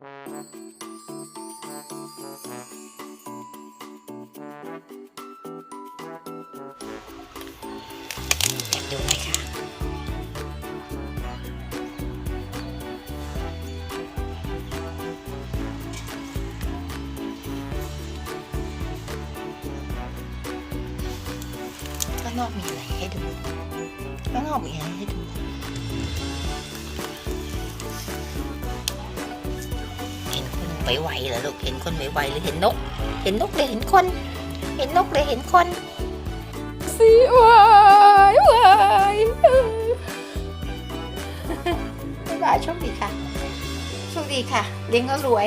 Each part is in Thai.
อยากดูไหมคะข้างนอกมีอะไรให้ดูข้างนอกมีอะไรให้ดู ไหวๆเหรอลูกเห็นคนไหวๆหรือเห็นนก เห็นนกเลยเห็นคน เห็นนกเลยเห็นคนสิวายวายบ๊ายบายโชคดีค่ะโชคดีค่ะเลี้ยงแล้วรวย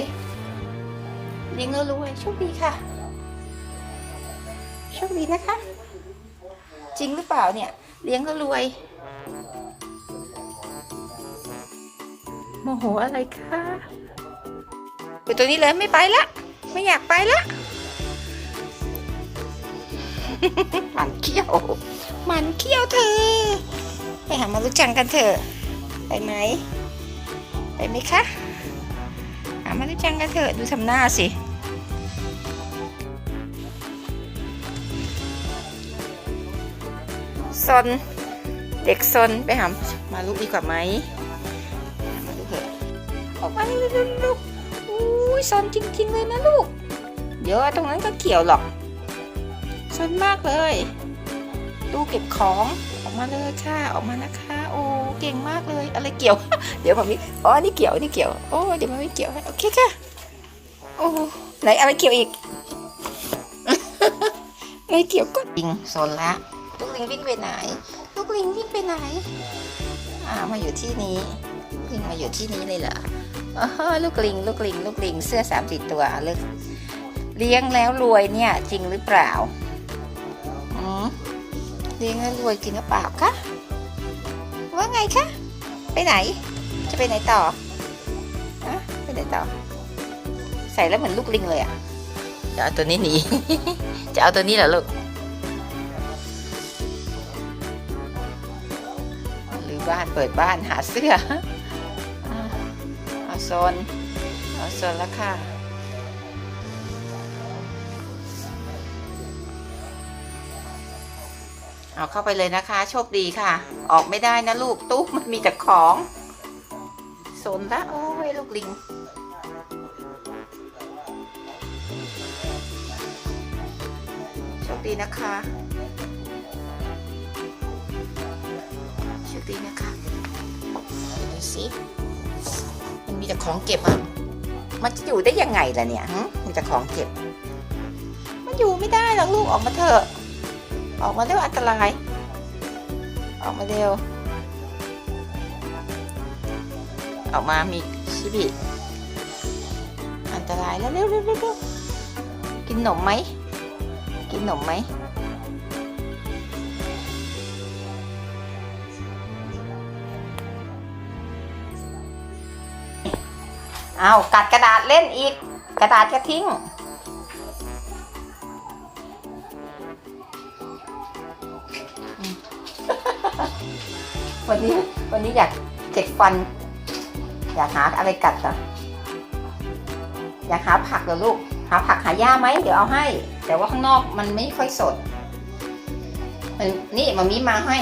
เลี้ยงแล้วรวยโชคดีค่ะโชคดีนะคะ จริงหรือเปล่าเนี่ย เลี้ยงแล้วรวยโมโหอะไรคะ ไปตัวนี้เลยไม่ไปละ ไม่อยากไปละ มันเขี้ยว มันเขี้ยวเธอ ไปหามารู้จักกันเถอะไปไหม ไปไหมคะหามารู้จักกันเถอะดูทำหน้าสิซนเด็กซนไปหามาลูกดีกว่าไหมมาลูกเถอะออกมาเร็วๆลูกอุ้ย ซนจริงๆเลยนะลูก เดี๋ยวตรงนั้นก็เกี่ยวหรอกซนมากเลย ตู้เก็บของออกมาเลยค่ะออกมานะคะ โอ้เก่งมากเลยอะไรเกี่ยว เดี๋ยวมามิอ๋อนี่เกี่ยวนี่เกี่ยวโอ้เดี๋ยวมามิเกี่ยวให้โอเคค่ะโอ้ไหนอะไรเกี่ยวอีกไม่เกี่ยวก็ลิงโซนละลูกลิงวิ่งไปไหน ลูกลิงวิ่งไปไหนอ่ามาอยู่ที่นี้ลูกลิงมาอยู่ที่นี้เลยเหรอ อ๋อลูกลิง ลูกลิง ลูกลิง เสื้อสามสิบตัวลูกเลี้ยงแล้วรวยเนี่ย จริงหรือเปล่าอืมเลี้ยงแล้วรวยจริงหรือเปล่าคะว่าไงคะ ไปไหน จะไปไหนต่ออะไปไหนต่อ ใส่แล้วเหมือนลูกลิงเลยอะจะเอาตัวนี้หนี จะเอาตัวนี้เหรอลูก หรือบ้านเปิดบ้านหาเสื้อ โซนเอาโซนแล้วค่ะเอาเข้าไปเลยนะคะ โชคดีค่ะ ออกไม่ได้นะลูกตู้มันมีแต่ของสนละโอ้ยลูกลิงโชคดีนะคะโชคดีนะคะดูสิ มีแต่ของเก็บอะ มันจะอยู่ได้ยังไงล่ะเนี่ยมีแต่ของเก็บ มันอยู่ไม่ได้หรอกลูกออกมาเถอะ ออกมาเร็วอันตราย ออกมาเร็ว ออกมามีชิบิ อันตรายแล้วเร็วเร็วเร็วเร็วกินหนมไหม กินหนมไหม เอากัดกระดาษเล่นอีก กระดาษก็ทิ้ง วันนี้วันนี้อยากเจ็กฟัน อยากหาอะไรกัดอะอยากหาผักเหรอลูก หาผักหาหญ้าไหมเดี๋ยวเอาให้ แต่ว่าข้างนอกมันไม่ค่อยสดมันนี่มามีมาให้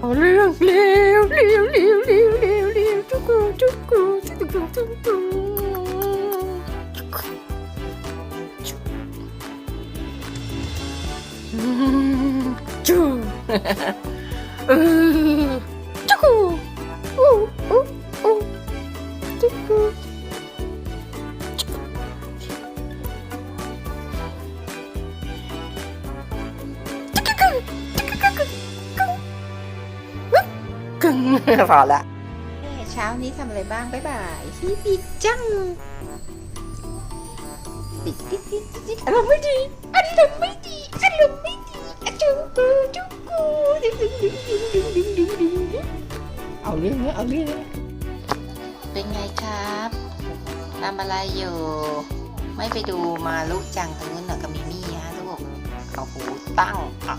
เอา จุกูอู้อู้อู้จุกูกึ่งพอละเช้านี้ทำอะไรบ้าง บ๊ายบายฮิปิจังปิดปิดปิดปิดอารมณ์ไม่ดีอารมณ์ไม่ดี เอาเรื่องนะเอาเรื่องนะเป็นไงครับทำอะไรอยู่ ไม่ไปดูมาลุจังตรงนู้นเหรอกับมิมี่ฮะลูกเอาหูตั้งอะ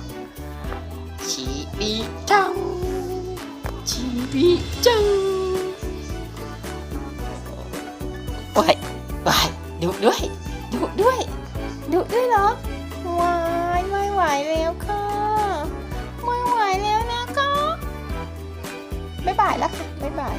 ชีบีจังชีวิตจังว้ายว้ายดุด้วยดุด้วยดุด้วยเหรอวายไม่ไหวแล้วค่ะไม่ไหวแล้วนะคะ บ๊ายบายแล้วค่ะบ๊ายบาย